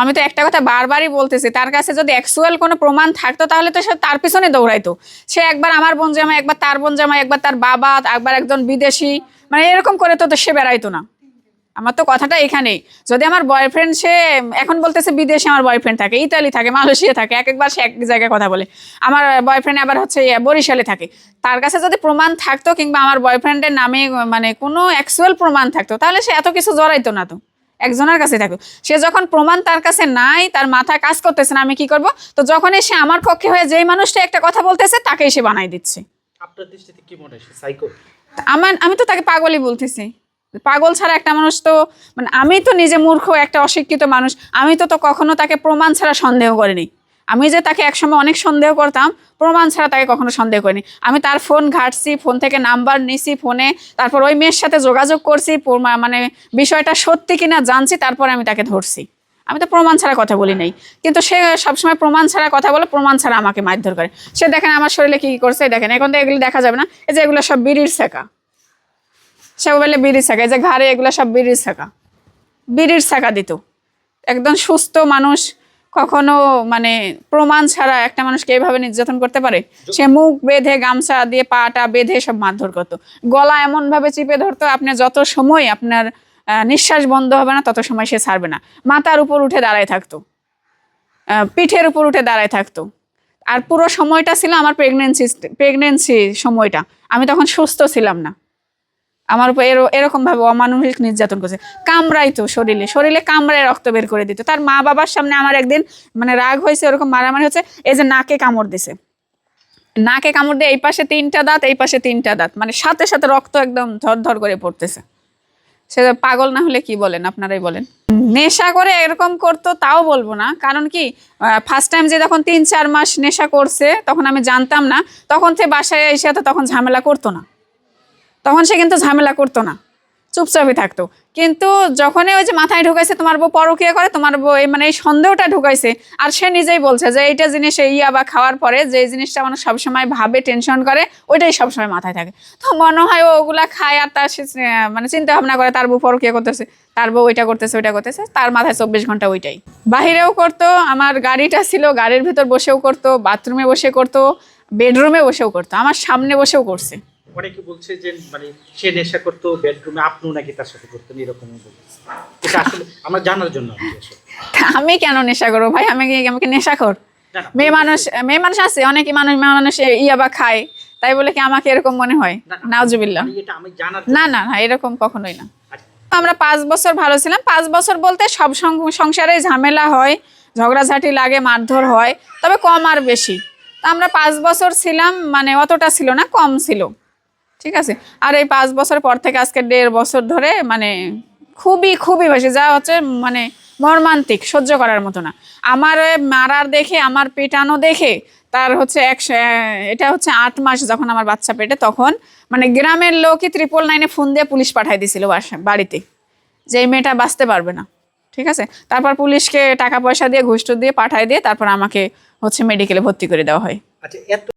আমি তো একটা কথা বারবারই বলতেছি তার কাছে যদি অ্যাকচুয়াল কোনো প্রমাণ থাকতো তাহলে তো সে তার পিছনে দৌড়াইতো। সে একবার আমার বোন জামাই একবার তার বোন জামাই একবার তার বাবা একবার একজন বিদেশি মানে এরকম করে তো সে বেড়াইতো না। আমার তো কথাটা এখানেই। যদি আমার বয়ফ্রেন্ড সে এখন বলতেছে বিদেশে আমার বয়ফ্রেন্ড থাকে ইতালি থাকে মালয়েশিয়া থাকে এক একবার সে এক জায়গায় কথা বলে। আমার বয়ফ্রেন্ড আবার হচ্ছে ইয়ে, বরিশালে থাকে। তার কাছে যদি প্রমাণ থাকতো কিংবা আমার বয়ফ্রেন্ডের নামে মানে কোনো অ্যাকচুয়াল প্রমাণ থাকতো তাহলে সে এত কিছু জড়াইতো না তো। একজনের কাছে থাকবে। সে যখন প্রমাণ তার কাছে নাই তার মাথায় কাজ করতেছে না আমি কি করব? তো যখন সে আমার পক্ষে হয়ে যেই মানুষটা একটা কথা বলতেছে তাকেই সে বানাই দিচ্ছে। আপনার দৃষ্টিতে কি মনে হয় সাইকো আমার আমি তো তাকে পাগলই বলতেছি। পাগল ছাড়া একটা মানুষ তো মানে আমি তো নিজে মূর্খ একটা অশিক্ষিত মানুষ। আমি তো তো কখনো তাকে প্রমাণ ছাড়া সন্দেহ করিনি। আমি যে তাকে একসময় অনেক সন্দেহ করতাম, প্রমাণ ছাড়া তাকে কখনো সন্দেহ করিনি। আমি তার ফোন ঘাটছি, ফোন থেকে নাম্বার নিছি ফোনে, তারপর ওই মেয়ের সাথে যোগাযোগ করছি মানে বিষয়টা সত্যি কিনা জানছি, তারপরে আমি তাকে ধরছি। আমি তো প্রমাণ ছাড়া কথা বলি নাই। কিন্তু সে সবসময় প্রমাণ ছাড়া কথা বলে, প্রমাণ ছাড়া আমাকে মারধর করে। সে দেখেন আমার শরীরে কী কি করছে দেখেন, এখন তো এগুলো দেখা যাবে না। এই যে এগুলো সব বিড়ির শেখা সে বলে বিড়ির শেখা এই যে ঘাড়ে এগুলো সব বিড়ির শেখা বিড়ির শেখা দিত। একদম সুস্থ মানুষ কখনো মানে প্রমাণ ছাড়া একটা মানুষকে এইভাবে নির্যাতন করতে পারে? সে মুখ বেঁধে গামছা দিয়ে পাটা বেঁধে সব মারধর করতো। গলা এমনভাবে চিপে ধরতো আপনার যত সময় আপনার নিঃশ্বাস বন্ধ হবে না, তত সময় সে ছাড়বে না। মাথার উপর উঠে দাঁড়ায় থাকতো। পিঠের উপর উঠে দাঁড়ায় থাকতো। আর পুরো সময়টা ছিল আমার প্রেগনেন্সি প্রেগনেন্সি সময়টা। আমি তখন সুস্থ ছিলাম না। আমার উপর এরো- এরকমভাবে অমানবিক নির্যাতন করছে। কামড়াইতো শরীরে। শরীরে কামড়ায় রক্ত বের করে দিত। তার মা বাবার সামনে আমার একদিন মানে রাগ হয়েছে, ওরকম মারামারি হচ্ছে, এই যে নাকে কামড় দিছে। নাকে কামড় দিয়ে এই পাশে তিনটা দাঁত, এই পাশে তিনটা দাঁত। মানে সাথে সাথে রক্ত একদম ধর করে পড়তেছে। সে পাগল না হলে কি বলেন? আপনারাই বলেন। নেশা করে এরকম করতো তাও বলব না। কারণ কি ফার্স্ট টাইম যে তখন তিন চার মাস নেশা করছে, তখন আমি জানতাম না। তখন সে বাসায় এসে তো তখন ঝামেলা করতো না। তখন সে কিন্তু ঝামেলা করতো না, চুপচাপই থাকতো। কিন্তু যখনই ওই যে মাথায় ঢুকাইছে, তোমার বউ পরকিয়া করে, তোমার বউ এই মানে এই সন্দেহটা ঢুকাইছে, আর সে নিজেই বলছে যে এইটা জিনিস এই বা খাওয়ার পরে যে জিনিসটা মানুষ সবসময় ভাবে টেনশন করে, ওইটাই সবসময় মাথায় থাকে। তো মনে হয় ও ওগুলা খায় আর তার মানে চিন্তা ভাবনা করে, তার বউ পরকিয়া করতেছে, তার বউ ওইটা করতেছে ওইটা করতেছে, তার মাথায় চব্বিশ ঘণ্টা ওইটাই। বাহিরেও করতো, আমার গাড়িটা ছিল, গাড়ির ভিতর বসেও করতো, বাথরুমে বসে করতো, বেডরুমে বসেও করতো, আমার সামনে বসেও করছে। অনেকে বলছে যে মানে সে নেশা করতো বেডরুমে আপনিও নাকি তার সাথে করতেন এরকম বলছে। এটা আসলে আমরা জানার জন্য। আমি কেন নেশা করব ভাই? আমি আমাকে নেশা কর? মেয়ে মানুষ মেয়ে মানুষ আছে অনেকে মানুষ মেয়ে মানুষ ইয়াবা খায় তাই বলে কি আমাকে এরকম মনে হয়? নাউজুবিল্লাহ। না না না এরকম কখনোই না। আমরা পাঁচ বছর ভালো ছিলাম পাঁচ বছর বলতে সব সংসারে ঝামেলা হয় ঝগড়াঝাটি লাগে মারধর হয় তবে কম আর বেশি। তো আমরা পাঁচ বছর ছিলাম মানে অতটা ছিল না কম ছিল। ঠিক আছে? আর এই পাঁচ বছর পর থেকে আজকে দেড় বছর ধরে মানে খুবই খুবই বেশি, যা হচ্ছে মানে মর্মান্তিক, সহ্য করার মতো না। আমার মারার দেখে, আমার পেটানো দেখে, তার হচ্ছে এক এটা হচ্ছে আট মাস যখন আমার বাচ্চা পেটে, তখন মানে গ্রামের লোকই ত্রিপল নাইনে ফোন দিয়ে পুলিশ পাঠাই বাসা, বাড়িতে। যে এই মেয়েটা বাঁচতে পারবে না, ঠিক আছে? তারপর পুলিশকে টাকা পয়সা দিয়ে, ঘুষ দিয়ে পাঠাই দিয়ে তারপর আমাকে হচ্ছে মেডিকেলে ভর্তি করে দেওয়া হয়। আচ্ছা এত